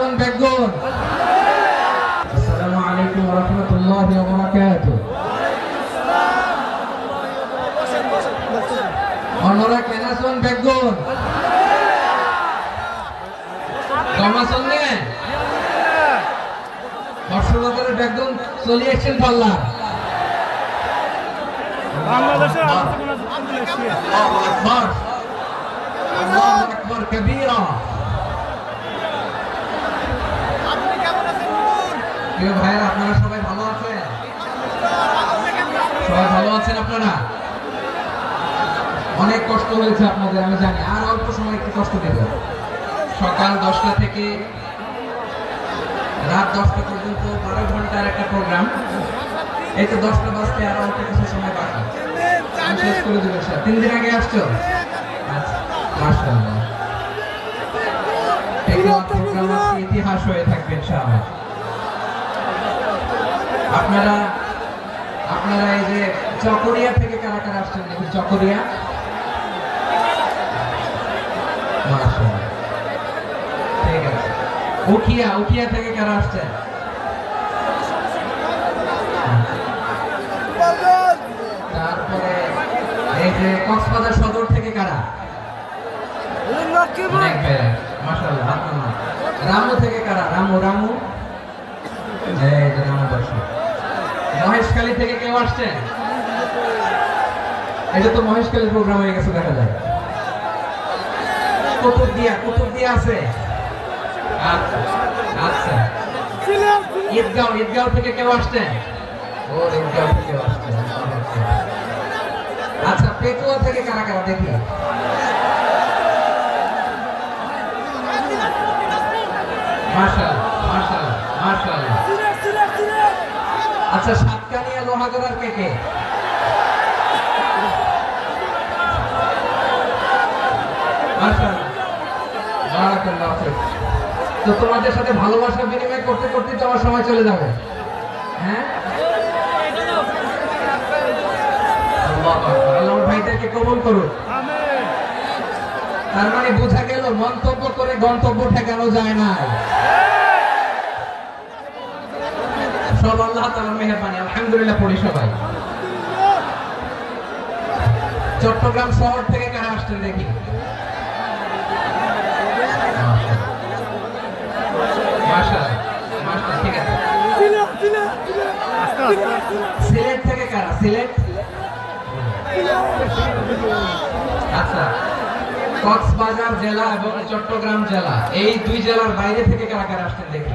আসুন বেগুন আসসালামু আলাইকুম ওয়া রাহমাতুল্লাহি ওয়া বারাকাতুহু। অন্যরা কেন আসুন বেগুন কম আসুন নে। বর্ষবদলের বেগুন চলে এসেছেন পাল্লা বাংলাদেশের আল্লাহু আকবার আল্লাহু আকবার কবীরা। প্রিয় ভাইয়েরা, আপনারা সবাই ভালো আছেন? সবাই ভালো আছেন আপনারা? অনেক কষ্ট হয়েছে আপনাদের, আমি জানি। আর অল্প সময় একটু কষ্ট দেব। সকাল দশটা থেকে রাত দশটা পর্যন্ত বারো ঘণ্টার একটা প্রোগ্রাম এই তো দশটা বাজতে আর অল্প কিছু সময় বাকি। আমি শেষ করে দেবো স্যার। তিন দিন আগে আসছো? আচ্ছা ইতিহাস হয়ে থাকবে, ইনশাআল্লাহ। আপনারা আপনারা এই যে চকরিয়া থেকে কারা কারা আসছেন দেখুন, চকরিয়া। ঠিক আছে। উখিয়া উখিয়া থেকে কারা আসছেন? তারপরে এই যে কক্সবাজার সদর থেকে কারা? নামান। রামু থেকে কারা? রামু রামু। এই যে রামু। বর্ষ মহেশখালী থেকে কেউ আসছেন এটা তো মহেশখালীর প্রোগ্রাম হয়ে গেছে, দেখা যায়। কুতুবদিয়া কুতুবদিয়া আছে? আচ্ছা আচ্ছা। ঈদগাঁও ঈদগাঁও থেকে কেউ আসছেন ও, ঈদগাঁও থেকে আসছেন আচ্ছা পেটুয়া থেকে কারা কারা দেখি? আচ্ছা সাতকানিয়া লোহাগড়ার কে কে? তো তোমাদের সাথে ভালোবাসা বিনিময় করতে করতে তো আমার সময় চলে যাবে। হ্যাঁ? আল্লাহ ভাইদেরকে কবুল করুন তার মানে বোঝা গেল মন্তব্য করে গন্তব্য ঠেকানো যায় না সব আল্লাহ মেহেরবানি। আলহামদুলিল্লাহ পড়ি চট্টগ্রাম শহর থেকে কারা আসছেন দেখি? সিলেট থেকে কারা? সিলেট? আচ্ছা কক্সবাজার জেলা এবং চট্টগ্রাম জেলা। এই দুই জেলার বাইরে থেকে কারা কারা আসছেন দেখি?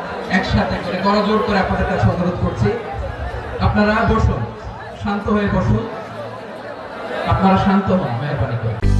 একসাথে করে গড়জোর করে আপনাদের কাছে অনুরোধ করছি। আপনারা বসুন, শান্ত হয়ে বসুন। আপনারা শান্ত হন, মেহরবানি করে